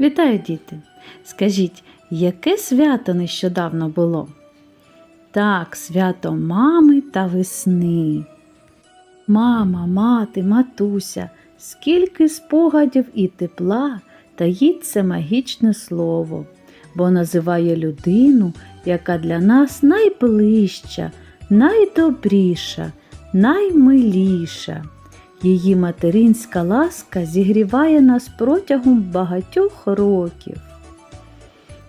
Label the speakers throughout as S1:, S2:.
S1: Вітаю, діти! Скажіть, яке свято нещодавно було? Так, свято мами та весни. Мама, мати, матуся, скільки спогадів і тепла таїть це магічне слово, бо називає людину, яка для нас найближча, найдобріша, наймиліша. Її материнська ласка зігріває нас протягом багатьох років.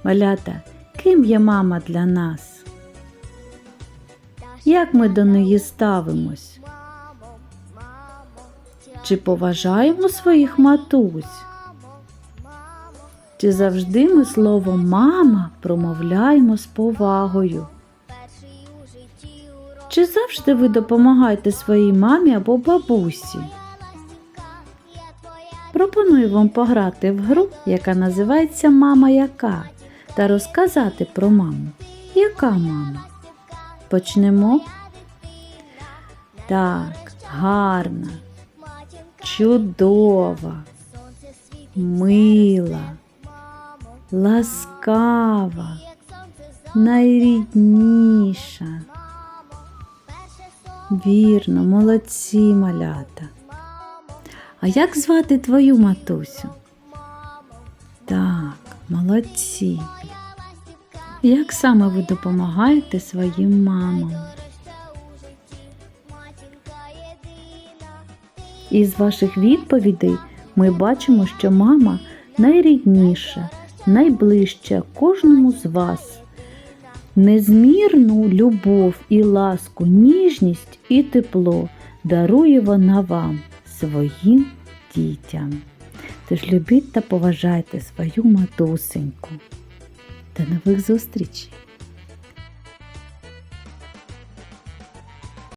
S1: Малята, ким є мама для нас? Як ми до неї ставимось? Чи поважаємо своїх матусь? Чи завжди ми слово мама промовляємо з повагою? Чи завжди ви допомагаєте своїй мамі або бабусі? Пропоную вам пограти в гру, яка називається Мама яка та розказати про маму. Яка мама? Почнемо. Так, гарна, чудова, мила, ласкава, найрідніша. Вірно, молодці малята. А як звати твою матусю? Так, молодці. Як саме ви допомагаєте своїм мамам? Із ваших відповідей ми бачимо, що мама найрідніша, найближча кожному з вас. Незмірну любов і ласку, ніжність і тепло дарує вона вам, своїм дітям. Тож любіть та поважайте свою матусеньку. До нових зустрічей!